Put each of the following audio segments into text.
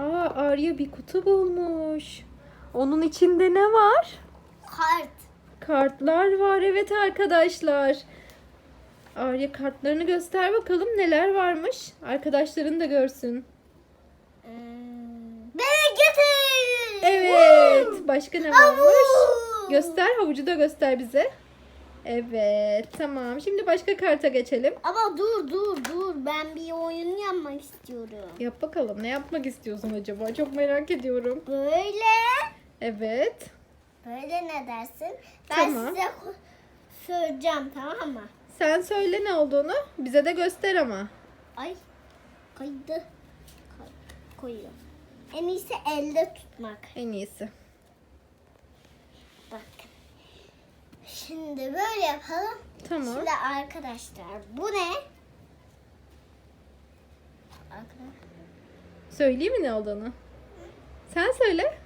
Aa Arya bir kutu bulmuş. Onun içinde ne var? Kart. Kartlar var evet arkadaşlar. Arya kartlarını göster bakalım neler varmış. Arkadaşların da görsün. Ee, Beni getir. Evet. Başka ne varmış? Havuç. Göster havucu da göster bize. Evet tamam. Şimdi başka karta geçelim. Ama dur dur dur. Ben bir oyun yapmak istiyorum. Yap bakalım ne yapmak istiyorsun acaba? Çok merak ediyorum. Böyle. Evet. Böyle ne dersin? Ben Tamam. size ko- söyleyeceğim tamam mı? Sen söyle ne olduğunu. Bize de göster ama. Ay kaydı. Kay, koyuyorum. En iyisi elde tutmak. En iyisi. Bak. Şimdi böyle yapalım. Tamam. Şimdi arkadaşlar bu ne? Arkadaşlar. Söyleyeyim mi ne olduğunu? Sen söyle.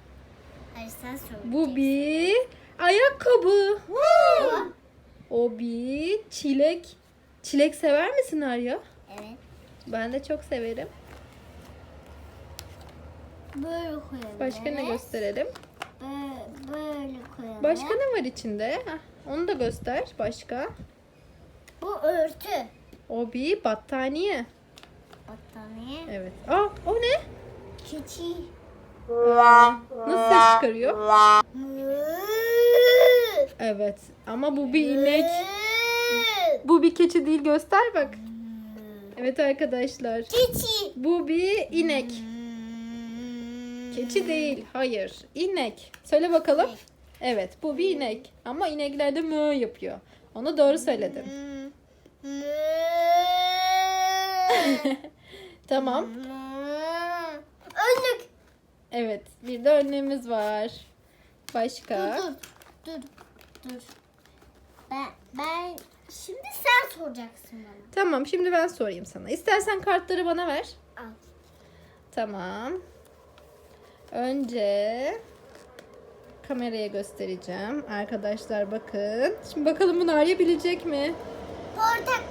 Hayır sen söyle. Bu bir ayakkabı. O bir çilek. Çilek sever misin Arya? Evet. Ben de çok severim. Böyle koyalım. Başka ne gösterelim? Böyle, böyle koyalım. Başka ne var içinde? Heh, onu da göster. Başka. Bu örtü. O bir battaniye. Battaniye. Evet. Aa o ne? Keçi. Nasıl ses çıkarıyor? Evet. Ama bu bir inek. Bu bir keçi değil göster bak. Evet arkadaşlar. Keçi. Bu bir inek. Keçi değil. Hayır. İnek. Söyle bakalım. Evet bu bir inek. Ama inekler de mı yapıyor. Onu doğru söyledin. Tamam. Önlük. Evet. Bir de önlüğümüz var. Başka. Dur dur. Dur. Dur. Ben, ben şimdi sen soracaksın bana. Tamam şimdi ben sorayım sana. İstersen kartları bana ver. Al. Tamam. Önce kameraya göstereceğim. Arkadaşlar bakın. Şimdi bakalım bunu Arya bilecek mi? Portak.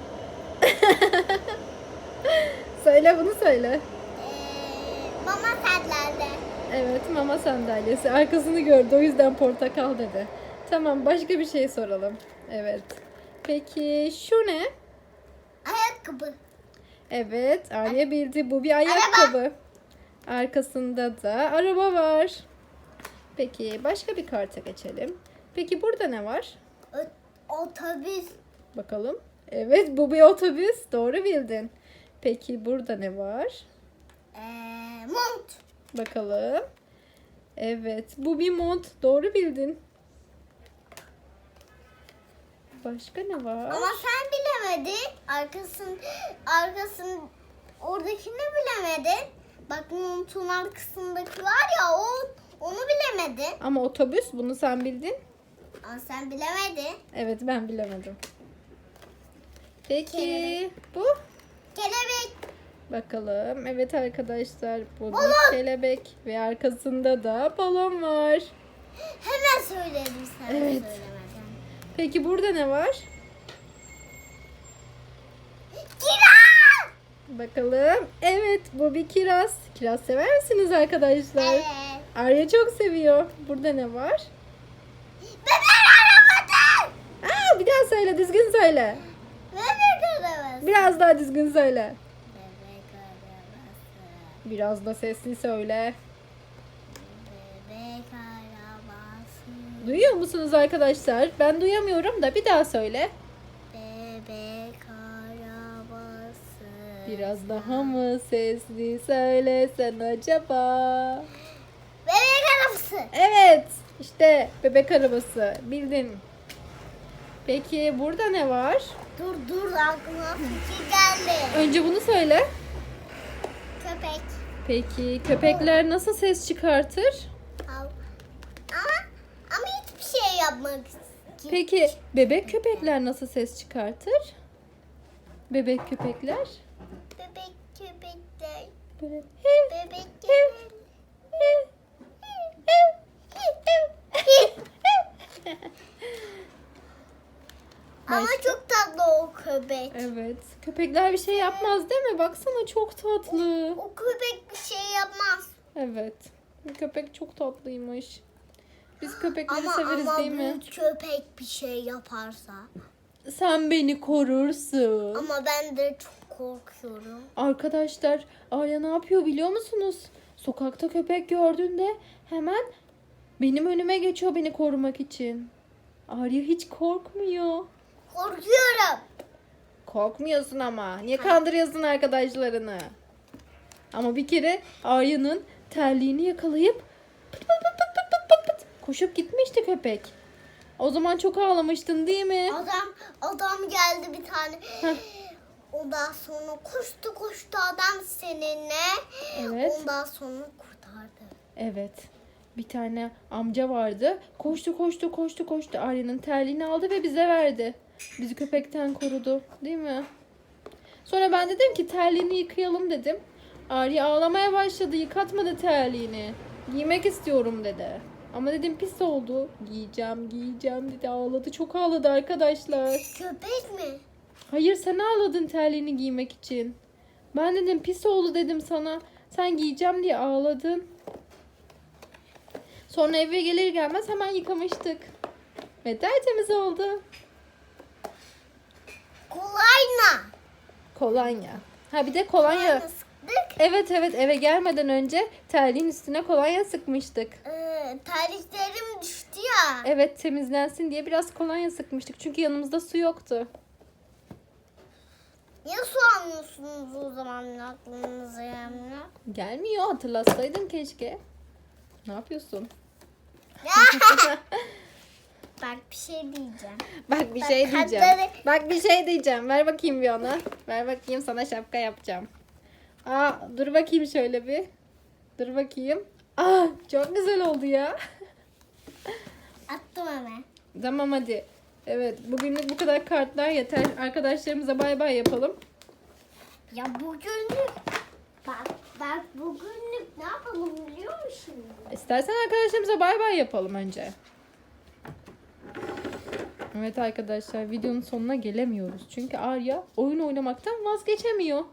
Söyle bunu söyle. Ee, mama sedlerde. Evet mama sandalyesi. Arkasını gördü o yüzden portakal dedi. Tamam başka bir şey soralım. Evet. Peki şu ne? Ayakkabı. Evet Arya bildi. Bu bir ayakkabı. Arkasında da araba var. Peki başka bir karta geçelim. Peki burada ne var? Otobüs. Bakalım. Evet bu bir otobüs. Doğru bildin. Peki burada ne var? Ee, mont. Bakalım. Evet bu bir mont. Doğru bildin. Başka ne var? Ama sen bilemedin. Arkasın, arkasın oradakini bilemedin. Bak montun arkasındaki var ya o onu bilemedin. Ama otobüs bunu sen bildin. Ama sen bilemedin. Evet ben bilemedim. Peki Kelebek. bu? Kelebek. Bakalım. Evet arkadaşlar bu bir Balon. kelebek ve arkasında da balon var. Hemen söyledim sen Evet. söylemeden. Peki burada ne var? Kiraz. Bakalım. Evet bu bir kiraz. Kiraz sever misiniz arkadaşlar? Evet. Arya çok seviyor. Burada ne var? Bebek arabası. Aa, bir daha söyle düzgün söyle. Bebek arabası. Biraz daha düzgün söyle. Bebek arabası. Biraz da sesli söyle. Bebek arabası. Duyuyor musunuz arkadaşlar? Ben duyamıyorum da bir daha söyle. Bebek arabası. Biraz daha mı sesli söylesen acaba? Bebek arabası. Evet. işte bebek arabası. Bildin. Peki burada ne var? Dur dur aklıma fikir geldi. Önce bunu söyle. Köpek. Peki köpekler nasıl ses çıkartır? Ama ama hiçbir şey yapmak için. Peki bebek köpekler nasıl ses çıkartır? Bebek köpekler Bebek köpekler. böyle hev, Bebek hev, köpekler. hev, hev, hev, hev. Ama çok tatlı o köpek. Evet. Köpekler bir şey yapmaz değil mi? Baksana çok tatlı. O köpek bir şey yapmaz. Evet. Köpek çok tatlıymış. Biz köpekleri Ama, severiz ama değil mi? büyük köpek bir şey yaparsa. Sen beni korursun. Ama ben de çok korkuyorum. Arkadaşlar Arya ne yapıyor biliyor musunuz? Sokakta köpek gördüğünde hemen benim önüme geçiyor beni korumak için. Arya hiç korkmuyor. Korkuyorum. Korkmuyorsun ama. Niye kandırıyorsun arkadaşlarını? Ama bir kere Arya'nın terliğini yakalayıp pıt pıt pıt pıt pıt pıt pıt koşup gitmişti köpek. O zaman çok ağlamıştın değil mi? Adam adam geldi bir tane. Heh. Ondan sonra koştu koştu adam seninle. Evet. Ondan sonra kurtardı. Evet. Bir tane amca vardı. Koştu koştu koştu koştu. Arya'nın terliğini aldı ve bize verdi. Bizi köpekten korudu. Değil mi? Sonra ben dedim ki terliğini yıkayalım dedim. Arya ağlamaya başladı. Yıkatmadı terliğini. Giymek istiyorum dedi. Ama dedim pis oldu. Giyeceğim giyeceğim dedi. Ağladı. Çok ağladı arkadaşlar. Köpek mi? Hayır sen ağladın terliğini giymek için. Ben dedim pis oldu dedim sana. Sen giyeceğim diye ağladın. Sonra eve gelir gelmez hemen yıkamıştık. Ve tertemiz oldu. Kolonya. Ha bir de kolonya. Sıktık. Evet evet eve gelmeden önce terliğin üstüne kolonya sıkmıştık. Ee, terliklerim düştü ya. Evet temizlensin diye biraz kolonya sıkmıştık. Çünkü yanımızda su yoktu. Niye su almıyorsunuz o zaman aklınıza gelmiyor? Gelmiyor hatırlatsaydın keşke. Ne yapıyorsun? Bak bir şey diyeceğim. Bak bir Bak, şey diyeceğim. katları- Bak bir şey diyeceğim. Ver bakayım bir onu. Ver bakayım sana şapka yapacağım. Aa dur bakayım şöyle bir. Dur bakayım. Aa çok güzel oldu ya. Attım hemen. tamam hadi. Evet bugünlük bu kadar kartlar yeter. Arkadaşlarımıza bay bay yapalım. Ya bugünlük bak bak bugünlük ne yapalım biliyor musun? İstersen arkadaşlarımıza bay bay yapalım önce. Evet arkadaşlar videonun sonuna gelemiyoruz. Çünkü Arya oyun oynamaktan vazgeçemiyor.